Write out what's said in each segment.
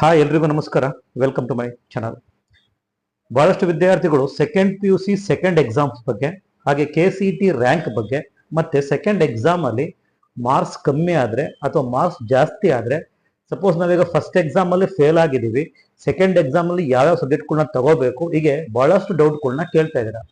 Hi ಎಲ್ರಿಗೂ ನಮಸ್ಕಾರ. Welcome to my channel ಬಹಳಷ್ಟು ವಿದ್ಯಾರ್ಥಿಗಳು second P U C second exams ಬಗ್ಗೆ, ಹಾಗೆ ಕೆ ಸಿ ಟಿ ರ್ಯಾಂಕ್ ಬಗ್ಗೆ, ಮತ್ತೆ ಸೆಕೆಂಡ್ ಎಕ್ಸಾಮ್ ಅಲ್ಲಿ ಮಾರ್ಕ್ಸ್ ಕಮ್ಮಿ ಆದ್ರೆ ಅಥವಾ ಮಾರ್ಕ್ಸ್ ಜಾಸ್ತಿ ಆದ್ರೆ ಸಪೋಸ್ ನಾವೀಗ ಫಸ್ಟ್ ಎಕ್ಸಾಮ್ ಅಲ್ಲಿ ಫೇಲ್ ಆಗಿದ್ದೀವಿ ಸೆಕೆಂಡ್ ಎಕ್ಸಾಮ್ ಅಲ್ಲಿ ಯಾವ್ಯಾವ ಸಬ್ಜೆಕ್ಟ್ಗಳನ್ನ ತಗೋಬೇಕು, ಹೀಗೆ ಬಹಳಷ್ಟು ಡೌಟ್ಗಳನ್ನ ಕೇಳ್ತಾ ಇದ್ದೀರಾ.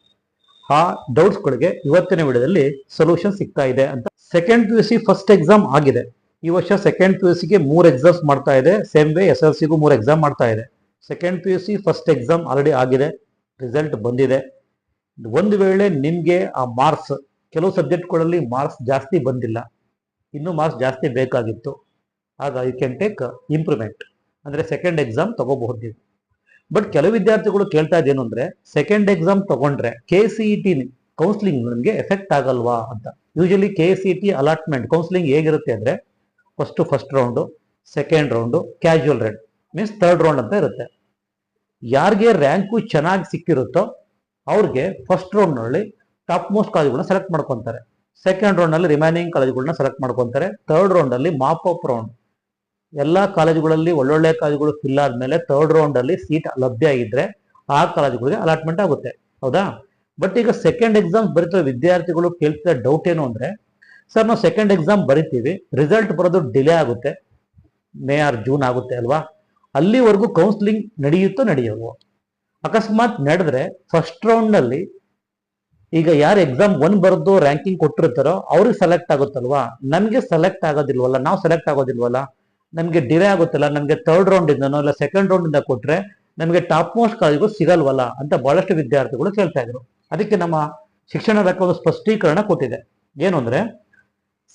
ಆ ಡೌಟ್ಸ್ಗಳಿಗೆ ಇವತ್ತಿನ ವಿಡಿಯೋದಲ್ಲಿ ಸೊಲ್ಯೂಷನ್ ಸಿಗ್ತಾ ಇದೆ ಅಂತ. Second P U C first exam ಆಗಿದೆ. ಈ ವರ್ಷ ಸೆಕೆಂಡ್ ಪಿ ಯು ಸಿಗೆ ಮೂರು ಎಕ್ಸಾಮ್ಸ್ ಮಾಡ್ತಾ ಇದೆ. ಸೇಮ್ ವೇ ಎಸ್ ಎಲ್ ಸಿಗೂ ಮೂರು ಎಕ್ಸಾಮ್ ಮಾಡ್ತಾ ಇದೆ. Second P U C first exam already ಆಗಿದೆ. ರಿಸಲ್ಟ್ ಬಂದಿದೆ. ಒಂದು ವೇಳೆ ನಿಮಗೆ ಆ ಮಾರ್ಕ್ಸ್ ಕೆಲವು ಸಬ್ಜೆಕ್ಟ್ಗಳಲ್ಲಿ ಮಾರ್ಕ್ಸ್ ಜಾಸ್ತಿ ಬಂದಿಲ್ಲ. ಇನ್ನೂ ಮಾರ್ಕ್ಸ್ ಜಾಸ್ತಿ ಬೇಕಾಗಿತ್ತು. ಆಗ ಯು ಕ್ಯಾನ್ ಟೇಕ್ ಇಂಪ್ರೂವ್ಮೆಂಟ್ ಅಂದರೆ ಸೆಕೆಂಡ್ ಎಕ್ಸಾಮ್ ತಗೋಬಹುದು ನೀವು. ಬಟ್ ಕೆಲವು ವಿದ್ಯಾರ್ಥಿಗಳು ಕೇಳ್ತಾ ಇದ್ದೇನು ಅಂದರೆ ಸೆಕೆಂಡ್ ಎಕ್ಸಾಮ್ ತಗೊಂಡ್ರೆ K C E T counselling ನನಗೆ ಎಫೆಕ್ಟ್ ಆಗಲ್ವಾ ಅಂತ. Usually K C E T allotment counselling ಹೇಗಿರುತ್ತೆ ಅಂದರೆ first first round second round casual round means third round ಅಂತ ಇರುತ್ತೆ. ಯಾರಿಗೆ ರ್ಯಾಂಕು ಚೆನ್ನಾಗಿ ಸಿಕ್ಕಿರುತ್ತೋ ಅವ್ರಿಗೆ ಫಸ್ಟ್ ರೌಂಡ್ನಲ್ಲಿ ಟಾಪ್ ಮೋಸ್ಟ್ ಕಾಲೇಜ್ಗಳನ್ನ ಸೆಲೆಕ್ಟ್ ಮಾಡ್ಕೊತಾರೆ. ಸೆಕೆಂಡ್ ರೌಂಡ್ನಲ್ಲಿ ರಿಮೈನಿಂಗ್ ಕಾಲೇಜ್ಗಳನ್ನ ಸೆಲೆಕ್ಟ್ ಮಾಡ್ಕೊತಾರೆ. ಥರ್ಡ್ ರೌಂಡಲ್ಲಿ ಮಾಪ್ ಅಪ್ ರೌಂಡ್ ಎಲ್ಲ ಕಾಲೇಜುಗಳಲ್ಲಿ ಒಳ್ಳೊಳ್ಳೆ ಕಾಲೇಜುಗಳು ಫಿಲ್ ಆದ್ಮೇಲೆ ಥರ್ಡ್ ರೌಂಡಲ್ಲಿ ಸೀಟ್ ಲಭ್ಯ ಇದ್ರೆ ಆ ಕಾಲೇಜುಗಳಿಗೆ ಅಲಾಟ್ಮೆಂಟ್ ಆಗುತ್ತೆ. ಹೌದಾ? ಬಟ್ ಈಗ ಸೆಕೆಂಡ್ ಎಕ್ಸಾಮ್ ಬರೀತಿರೋ ವಿದ್ಯಾರ್ಥಿಗಳು ಕೇಳ್ತಿರೋ ಡೌಟ್ ಏನು ಅಂದ್ರೆ ಸರ್ ನಾವು ಸೆಕೆಂಡ್ ಎಕ್ಸಾಮ್ ಬರಿತೀವಿ. ರಿಸಲ್ಟ್ ಬರೋದು ಡಿಲೇ ಆಗುತ್ತೆ. ಮೇ ಆರ್ ಜೂನ್ ಆಗುತ್ತೆ ಅಲ್ವಾ? ಅಲ್ಲಿವರೆಗೂ ಕೌನ್ಸಿಲಿಂಗ್ ನಡೆಯುತ್ತೋ ನಡೆಯಲ್ವೋ? ಅಕಸ್ಮಾತ್ ನಡೆದ್ರೆ ಫಸ್ಟ್ ರೌಂಡ್ನಲ್ಲಿ ಈಗ ಯಾರು ಎಕ್ಸಾಮ್ ಒನ್ ಬರೆದು ರ್ಯಾಂಕಿಂಗ್ ಕೊಟ್ಟಿರ್ತಾರೋ ಅವ್ರಿಗೆ ಸೆಲೆಕ್ಟ್ ಆಗುತ್ತಲ್ವಾ? ನಮಗೆ ಸೆಲೆಕ್ಟ್ ಆಗೋದಿಲ್ವಲ್ಲ? ನಾವು ಸೆಲೆಕ್ಟ್ ಆಗೋದಿಲ್ವಲ್ಲ? ನಮಗೆ ಡಿಲೇ ಆಗುತ್ತಲ್ಲ? ನಮಗೆ ಥರ್ಡ್ ರೌಂಡ್ ಇಂದನೋ ಇಲ್ಲ ಸೆಕೆಂಡ್ ರೌಂಡ್ ಇಂದ ಕೊಟ್ರೆ ನಮಗೆ ಟಾಪ್ ಮೋಸ್ಟ್ ಕಾಲೇಜ್ಗೂ ಸಿಗಲ್ವಲ್ಲ ಅಂತ ಬಹಳಷ್ಟು ವಿದ್ಯಾರ್ಥಿಗಳು ಕೇಳ್ತಾ ಇದ್ರು. ಅದಕ್ಕೆ ನಮ್ಮ ಶಿಕ್ಷಣ ಒಂದು ಸ್ಪಷ್ಟೀಕರಣ ಕೊಟ್ಟಿದೆ. ಏನು ಅಂದ್ರೆ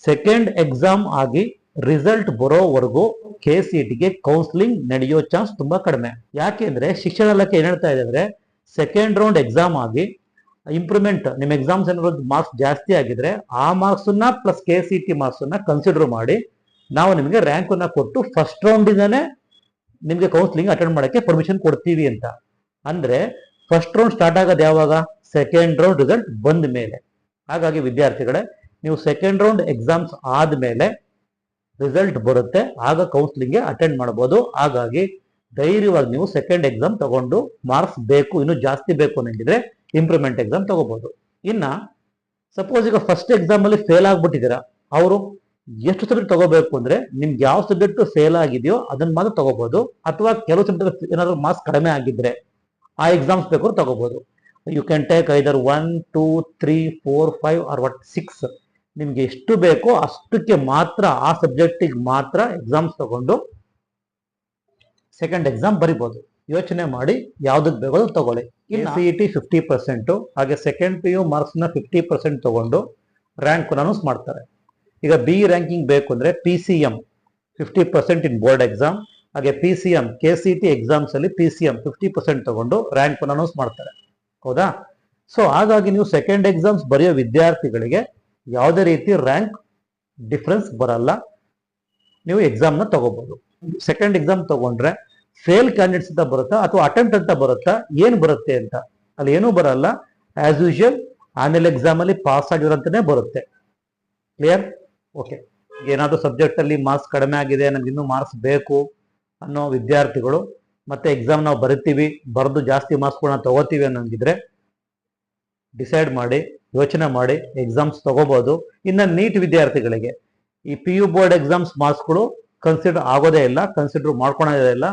ಸೆಕೆಂಡ್ ಎಕ್ಸಾಮ್ ಆಗಿ ರಿಸಲ್ಟ್ ಬರೋವರೆಗೂ ಕೆ ಸಿ ಟಿಗೆ ಕೌನ್ಸಿಲಿಂಗ್ ನಡೆಯೋ ಚಾನ್ಸ್ ತುಂಬಾ ಕಡಿಮೆ. ಯಾಕೆಂದ್ರೆ ಶಿಕ್ಷಣ ಇಲಾಖೆ ಏನ್ ಹೇಳ್ತಾ ಇದೆ ಅಂದ್ರೆ ಸೆಕೆಂಡ್ ರೌಂಡ್ ಎಕ್ಸಾಮ್ ಆಗಿ ಇಂಪ್ರೂವ್ಮೆಂಟ್ ನಿಮ್ಮ ಎಕ್ಸಾಮ್ಸ್ ಏನಾದ್ರು ಮಾರ್ಕ್ಸ್ ಜಾಸ್ತಿ ಆಗಿದ್ರೆ ಆ ಮಾರ್ಕ್ಸ್ ಅನ್ನ plus K C T marks ಅನ್ನ ಕನ್ಸಿಡರ್ ಮಾಡಿ ನಾವು ನಿಮಗೆ ರ್ಯಾಂಕ್ ಅನ್ನ ಕೊಟ್ಟು ಫಸ್ಟ್ ರೌಂಡ್ ಇಂದಾನೆ ನಿಮಗೆ ಕೌನ್ಸಿಲಿಂಗ್ ಅಟೆಂಡ್ ಮಾಡಕ್ಕೆ ಪರ್ಮಿಷನ್ ಕೊಡ್ತೀವಿ ಅಂತ. ಅಂದ್ರೆ ಫಸ್ಟ್ ರೌಂಡ್ ಸ್ಟಾರ್ಟ್ ಆಗೋದು ಯಾವಾಗ? ಸೆಕೆಂಡ್ ರೌಂಡ್ ರಿಸಲ್ಟ್ ಬಂದ ಮೇಲೆ ಹಾಗಾಗಿ ವಿದ್ಯಾರ್ಥಿಗಳೇ ನೀವು ಸೆಕೆಂಡ್ ರೌಂಡ್ ಎಕ್ಸಾಮ್ಸ್ ಆದ್ಮೇಲೆ ರಿಸಲ್ಟ್ ಬರುತ್ತೆ. ಆಗ ಕೌನ್ಸಿಲಿಂಗ್ಗೆ ಅಟೆಂಡ್ ಮಾಡಬಹುದು ಹಾಗಾಗಿ ಧೈರ್ಯವಾಗಿ ನೀವು ಸೆಕೆಂಡ್ ಎಕ್ಸಾಮ್ ತಗೊಂಡು ಮಾರ್ಕ್ಸ್ ಬೇಕು, ಇನ್ನು ಜಾಸ್ತಿ ಬೇಕು ಅನ್ನಿದ್ರೆ ಇಂಪ್ರೂವ್ಮೆಂಟ್ ಎಕ್ಸಾಮ್ ತಗೋಬಹುದು ಇನ್ನ ಸಪೋಸ್ ಈಗ ಫಸ್ಟ್ ಎಕ್ಸಾಮ್ ಅಲ್ಲಿ ಫೇಲ್ ಆಗ್ಬಿಟ್ಟಿದ್ದೀರಾ, ಅವರು ಎಷ್ಟು ಸಬ್ಜೆಕ್ಟ್ ತಗೋಬೇಕು ಅಂದ್ರೆ ನಿಮ್ಗೆ ಯಾವ ಸಬ್ಜೆಕ್ಟ್ ಫೇಲ್ ಆಗಿದೆಯೋ ಅದನ್ನ ಮಾತ್ರ ತಗೋಬಹುದು ಅಥವಾ ಕೆಲವು ಸಬ್ಜೆಕ್ಟ್ ಏನಾದ್ರು ಮಾರ್ಕ್ಸ್ ಕಡಿಮೆ ಆಗಿದ್ರೆ ಆ ಎಕ್ಸಾಮ್ಸ್ ಬೇಕಾದ್ರೂ ತಗೋಬಹುದು you can take either one two three four five or what six ನಿಮ್ಗೆ ಎಷ್ಟು ಬೇಕೋ ಅಷ್ಟಕ್ಕೆ ಮಾತ್ರ, ಆ ಸಬ್ಜೆಕ್ಟಿಗೆ ಮಾತ್ರ ಎಕ್ಸಾಮ್ಸ್ ತಗೊಂಡು ಸೆಕೆಂಡ್ ಎಕ್ಸಾಮ್ ಬರಿಬೋದು. ಯೋಚನೆ ಮಾಡಿ ಯಾವ್ದಕ್ ಬೇಕೋ ತಗೊಳ್ಳಿ. ತಗೊಳ್ಳಿ C E T fifty percent ಹಾಗೆ ಸೆಕೆಂಡ್ ಪಿ ಯು ಮಾರ್ಕ್ಸ್ನ ಫಿಫ್ಟಿ ಪರ್ಸೆಂಟ್ ತಗೊಂಡು ರ್ಯಾಂಕ್ ಅನೌನ್ಸ್ ಮಾಡ್ತಾರೆ. ಈಗ ಬಿ ರ್ಯಾಂಕಿಂಗ್ ಬೇಕು ಅಂದ್ರೆ P C M fifty percent in board exam ಹಾಗೆ P C M K C T exams ಅಲ್ಲಿ P C M fifty percent ತಗೊಂಡು ರ್ಯಾಂಕ್ ಅನೌನ್ಸ್ ಮಾಡ್ತಾರೆ. ಹೌದಾ? ಸೊ ಹಾಗಾಗಿ ನೀವು ಸೆಕೆಂಡ್ ಎಕ್ಸಾಮ್ಸ್ ಬರೆಯೋ ವಿದ್ಯಾರ್ಥಿಗಳಿಗೆ ಯಾವುದೇ ರೀತಿ ರ್ಯಾಂಕ್ ಡಿಫ್ರೆನ್ಸ್ ಬರಲ್ಲ. ನೀವು ಎಕ್ಸಾಮ್ನ ತಗೋಬಹುದು ಸೆಕೆಂಡ್ ಎಕ್ಸಾಮ್ ತಗೊಂಡ್ರೆ ಫೇಲ್ ಕ್ಯಾಂಡಿಡೇಟ್ಸ್ ಅಂತ ಬರುತ್ತಾ ಅಥವಾ ಅಟೆಂಪ್ಟ್ ಅಂತ ಬರುತ್ತಾ? ಏನು ಬರುತ್ತೆ ಅಂತ? ಅಲ್ಲಿ ಏನೂ ಬರಲ್ಲ. ಆಸ್ ಯೂಶುವಲ್ ಆನ್ಯಲ್ ಎಕ್ಸಾಮ್ ಅಲ್ಲಿ ಪಾಸ್ ಆಗಿರೋಂತಾನೆ ಬರುತ್ತೆ. ಕ್ಲಿಯರ್ ಓಕೆ ಏನಾದರೂ ಸಬ್ಜೆಕ್ಟಲ್ಲಿ ಮಾರ್ಕ್ಸ್ ಕಡಿಮೆ ಆಗಿದೆ ನಮ್ಗೆ ಇನ್ನೂ ಮಾರ್ಕ್ಸ್ ಬೇಕು ಅನ್ನೋ ವಿದ್ಯಾರ್ಥಿಗಳು ಮತ್ತೆ ಎಕ್ಸಾಮ್ ನಾವು ಬರಿತೀವಿ, ಬರೆದು ಜಾಸ್ತಿ ಮಾರ್ಕ್ಸ್ಗಳನ್ನ ತಗೋತೀವಿ ಅನ್ನೋಂಗಿದ್ರೆ ಡಿಸೈಡ್ ಮಾಡಿ. ಯೋಚನೆ ಮಾಡಿ ಎಕ್ಸಾಮ್ಸ್ ತಗೋಬಹುದು ಇನ್ನು ನೀಟ್ ವಿದ್ಯಾರ್ಥಿಗಳಿಗೆ. ಈ ಪಿ ಯು ಬೋರ್ಡ್ ಎಕ್ಸಾಮ್ಸ್ ಮಾರ್ಕ್ಸ್ಗಳು ಕನ್ಸಿಡರ್ ಆಗೋದೇ ಇಲ್ಲ ಕನ್ಸಿಡರ್ ಮಾಡ್ಕೊಳೋದೇ ಇಲ್ಲ.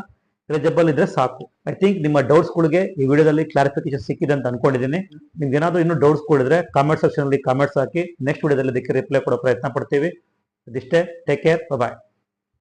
ಎಲಿಜಿಬಲ್ ಇದ್ರೆ ಸಾಕು. ಐ ಥಿಂಕ್ ನಿಮ್ಮ ಡೌಟ್ಸ್ಗಳಿಗೆ ಈ ವಿಡಿಯೋದಲ್ಲಿ ಕ್ಲಾರಿಫಿಕೇಶನ್ ಸಿಕ್ಕಿದೆ ಅಂತ ಅನ್ಕೊಂಡಿದ್ದೀನಿ. ನಿಮ್ಗೆ ಏನಾದರೂ ಇನ್ನೂ ಡೌಟ್ಸ್ಗಳಿದ್ರೆ ಕಾಮೆಂಟ್ ಸೆಕ್ಷನ್ ಅಲ್ಲಿ ಕಾಮೆಂಟ್ಸ್ ಹಾಕಿ ನೆಕ್ಸ್ಟ್ ವಿಡಿಯೋದಲ್ಲಿ ಅದಕ್ಕೆ ರಿಪ್ಲೈ ಕೊಡೋ ಪ್ರಯತ್ನ ಪಡ್ತೀವಿ. ಇದಿಷ್ಟೇ ಟೇಕ್ ಕೇರ್ ಬಾಯ್